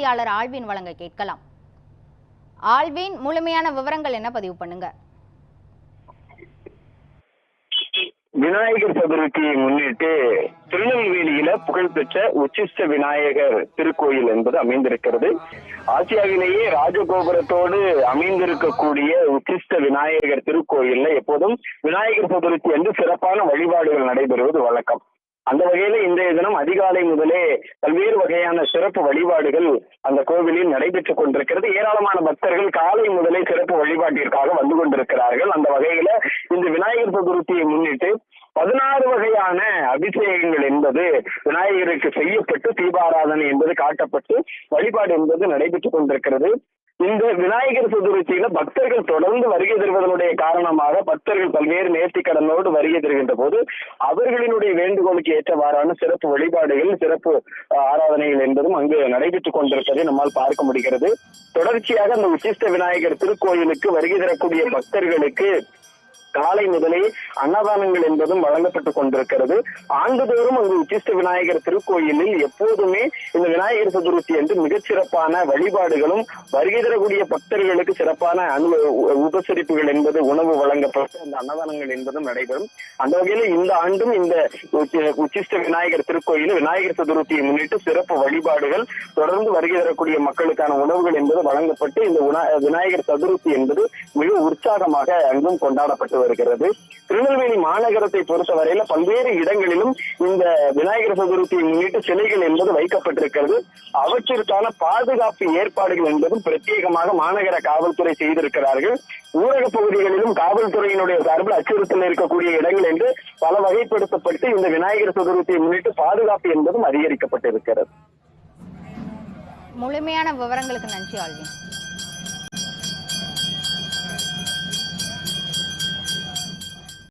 செய்தியாளர் ஆழ்வின் வழங்க கேட்கலாம். ஆழ்வின் முழுமையான விவரங்கள் என்ன பதிவு பண்ணுங்க? விநாயகர் சதுர்த்தியை முன்னிட்டு திருநெல்வேலியில புகழ்பெற்ற உச்சிஷ்ட விநாயகர் திருக்கோயில் என்பது அமைந்திருக்கிறது. ஆசியாவிலேயே ராஜகோபுரத்தோடு அமைந்திருக்கக்கூடிய உச்சிஷ்ட விநாயகர் திருக்கோயில்ல எப்போதும் விநாயகர் சதுர்த்தி என்று சிறப்பான வழிபாடுகள் நடைபெறுவது வழக்கம். அந்த வகையில இன்றைய தினம் அதிகாலை முதலே பல்வேறு வகையான சிறப்பு வழிபாடுகள் அந்த கோவிலில் நடைபெற்றுக் கொண்டிருக்கிறது. ஏராளமான பக்தர்கள் காலை முதலே சிறப்பு வழிபாட்டிற்காக வந்து கொண்டிருக்கிறார்கள். அந்த வகையில இந்த விநாயகர் சதுர்த்தியை முன்னிட்டு பதினாறு வகையான அபிஷேகங்கள் என்பது விநாயகருக்கு செய்யப்பட்டு தீபாராதனை என்பது காட்டப்பட்டு வழிபாடு என்பது நடைபெற்றுக் கொண்டிருக்கிறது. இந்த விநாயகர் சதுர்த்தியில பக்தர்கள் தொடர்ந்து வருகை தருவதனுடைய காரணமாக பக்தர்கள் பல்வேறு நேர்த்திக்கடனோடு வருகை தருகின்ற போது அவர்களினுடைய வேண்டுகோளுக்கு ஏற்றவாறான சிறப்பு வழிபாடுகள் சிறப்பு ஆராதனைகள் என்பதும் அங்கு நடைபெற்றுக் கொண்டிருப்பதை நம்மால் பார்க்க முடிகிறது. தொடர்ச்சியாக அந்த உச்சிஷ்ட விநாயகர் திருக்கோயிலுக்கு வருகை தரக்கூடிய பக்தர்களுக்கு காலை முதலே அன்னதானங்கள் என்பதும் வழங்கப்பட்டுக் கொண்டிருக்கிறது. ஆண்டுதோறும் அங்கு உச்சிஷ்ட விநாயகர் திருக்கோயிலில் எப்போதுமே இந்த விநாயகர் சதுர்த்தி என்று மிகச்சிறப்பான வழிபாடுகளும் வருகை தரக்கூடிய பக்தர்களுக்கு சிறப்பான அனு உபசரிப்புகள் என்பது உணவு வழங்கப்பட்டு அந்த அன்னதானங்கள் என்பதும் நடைபெறும். அந்த வகையில் இந்த ஆண்டும் இந்த உச்சிஷ்ட விநாயகர் திருக்கோயிலில் விநாயகர் சதுர்த்தியை முன்னிட்டு சிறப்பு வழிபாடுகள் தொடர்ந்து வருகை தரக்கூடிய மக்களுக்கான உணவுகள் என்பது வழங்கப்பட்டு இந்த விநாயகர் சதுர்த்தி என்பது மிக உற்சாகமாக அங்கும் கொண்டாடப்பட்டு வருகிறது. திருநெல்வேலி மாநகரத்தை பொறுத்தவரையில பல்வேறு இடங்களிலும் இந்த விநாயகர் சதுர்த்தியை முன்னிட்டு சிலைகள் என்பது வைக்கப்பட்டிருக்கிறது. அவற்றிற்கான பாதுகாப்பு ஏற்பாடுகள் என்பதும் பிரத்யேகமாக மாநகர காவல்துறை செய்திருக்கிறார்கள். ஊரக பகுதிகளிலும் காவல்துறையினுடைய சார்பில் அச்சுறுத்தல் இருக்கக்கூடிய இடங்கள் என்று பல வகைப்படுத்தப்பட்டு இந்த விநாயகர் சதுர்த்தியை முன்னிட்டு பாதுகாப்பு என்பதும் அதிகரிக்கப்பட்டிருக்கிறது. முழுமையான விவரங்களுக்கு நன்றி ஆல்வின்